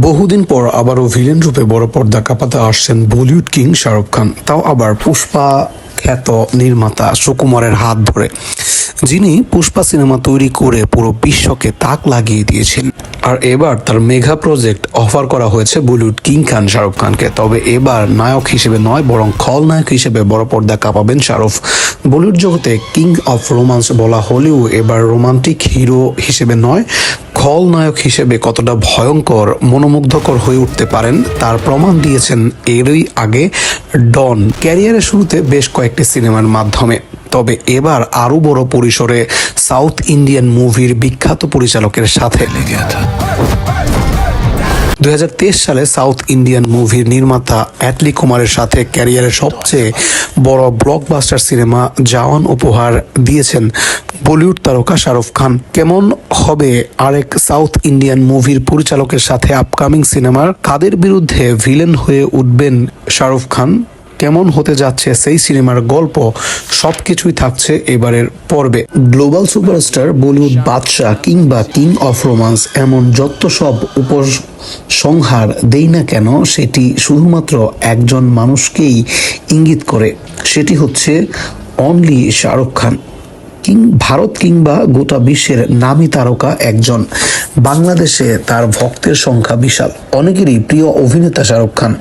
বহুদিন পর আবারও ভিলেন রূপে বড় পর্দা কাঁপাতে আসছেন বলিউড কিং শাহরুখ খান, তাও আবার পুষ্পা খ্যাত নির্মাতা সুকুমারের হাত ধরে, যিনি পুষ্পা সিনেমা তৈরি করে পুরো বিশ্বকে তাক লাগিয়ে দিয়েছেন। আর এবার তার মেঘা প্রজেক্ট অফার করা হয়েছে বলিউড কিং খান শাহরুখ খানকে। তবে এবার নায়ক হিসেবে নয়, বরং খলনায়ক হিসেবে বড় পর্দা কাঁপাবেন শাহরুখ। বলিউড জগতে কিং অফ রোমান্স বলা হলেও এবার রোমান্টিক হিরো হিসেবে নয় খলনায়ক হিসেবে কতটা ভয়ঙ্কর, মনোমুগ্ধকর হয়ে উঠতে পারেন তার প্রমাণ দিয়েছেন এরই আগে ডন। ক্যারিয়ারের শুরুতে বেশ কয়েকটি সিনেমার মাধ্যমে। তবে এবার আরও বড় পরিসরে সাউথ ইন্ডিয়ান মুভির বিখ্যাত পরিচালকের সাথে। দুই সালে সাউথ ইন্ডিয়ান মুভির নির্মাতা অ্যাটলি কুমারের সাথে ক্যারিয়ারের সবচেয়ে বড় ব্লকবাস্টার সিনেমা জাওয়ান উপহার দিয়েছেন বলিউড তারকা শাহরুখ খান। কেমন হবে আরেক সাউথ ইন্ডিয়ান মুভির পরিচালকের সাথে আপকামিং সিনেমার? কাদের বিরুদ্ধে ভিলেন হয়ে উঠবেন শাহরুখ খান? কেমন হতে যাচ্ছে সেই সিনেমার গল্প সবকিছুই থাকছে এবারের পর্বে। গ্লোবাল সুপারস্টার বলিউড বাদশাহ কিংবা কিং অফ রোমান্স এমন যত সব উপসংহার দেই না কেন, সেটি শুধুমাত্র একজন মানুষকেই ইঙ্গিত করে। সেটি হচ্ছে অনলি শাহরুখ খান। কিং, ভারত কিংবা গোটা বিশ্বের নামী তারকা একজন। বাংলাদেশে তার ভক্তের সংখ্যা বিশাল। অনেকেরই প্রিয় অভিনেতা শাহরুখ খান।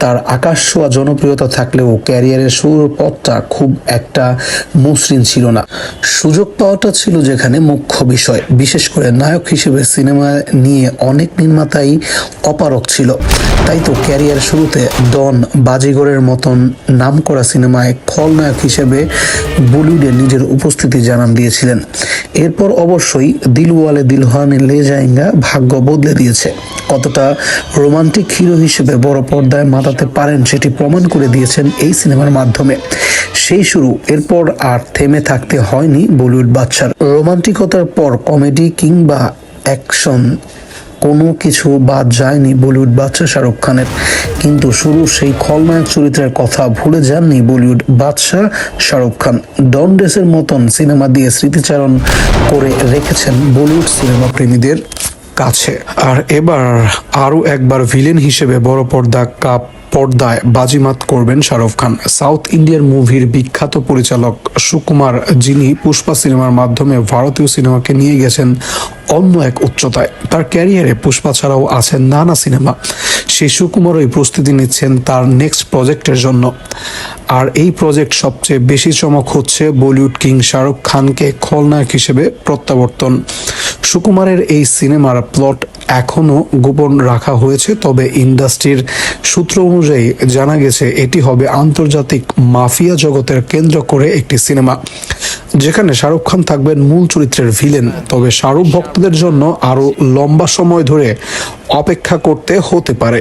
তার আকাশ ছোঁয়া জনপ্রিয়তা থাকলেও ক্যারিয়ারের শুরুর পথটা খুব একটা মসৃণ ছিল না। সুযোগ পাওয়াটা ছিল যেখানে মুখ্য বিষয়। বিশেষ করে নায়ক হিসেবে সিনেমা নিয়ে অনেক নির্মাতাই অপারক ছিল। তাই তো ক্যারিয়ার শুরুতে ডন বাজিগরের মতন নামকরা সিনেমায় খলনায়ক হিসেবে বলিউডে নিজের উপস্থিতি জানান দিয়েছিলেন। এরপর অবশ্যই দিলওয়ালে দিলহানে লে জায়গা ভাগ্য বদলে দিয়েছে। কতটা রোমান্টিক হিরো হিসেবে বড় পর্দায় মাতাতে পারেন সেটি প্রমাণ করে দিয়েছেন এই সিনেমার মাধ্যমে। সেই শুরু, এরপর আর থেমে থাকতে হয়নি বলিউড বাচ্চার রোমান্টিকতার পর কমেডি কিংবা অ্যাকশন কোনো কিছু বাদ যায়নি বলিউড বাদশাহ শাহরুখ খানের। কিন্তু শুরু সেই খলনায়ক চরিত্রের কথা ভুলে যাননি বলিউড বাদশাহ শাহরুখ খান। ডন ডেসের মতন সিনেমা দিয়ে স্মৃতিচারণ করে রেখেছেন বলিউড সিনেমা প্রেমীদের কাছে। আর এবার আরও একবার ভিলেন হিসেবে বড় পর্দা কাপ পর্দায় বাজিমাত করবেন শাহরুখ খান। সাউথ ইন্ডিয়ান মুভির বিখ্যাত পরিচালক সুকুমার, যিনি পুষ্পা সিনেমার মাধ্যমে ভারতীয় সিনেমাকে নিয়ে গেছেন অন্য এক উচ্চতায়। তার ক্যারিয়ারে পুষ্পা ছাড়াও আছেন নানা সিনেমা। সেই সুকুমারই প্রস্তুতি নিচ্ছেন তার নেক্সট প্রজেক্টের জন্য। আর এই প্রজেক্ট সবচেয়ে বেশি চমক হচ্ছে বলিউড কিং শাহরুখ খানকে খলনায়ক হিসেবে প্রত্যাবর্তন। সুকুমারের এই সিনেমার প্লট এখনও গোপন রাখা হয়েছে, তবে ইন্ডাস্ট্রির সূত্র অনুযায়ী জানা গেছে এটি হবে আন্তর্জাতিক মাফিয়া জগতের কেন্দ্র করে একটি সিনেমা, যেখানে শাহরুখ খান থাকবেন মূল চরিত্রের ভিলেন। তবে শাহরুখ ভক্তদের জন্য আরও লম্বা সময় ধরে অপেক্ষা করতে হতে পারে।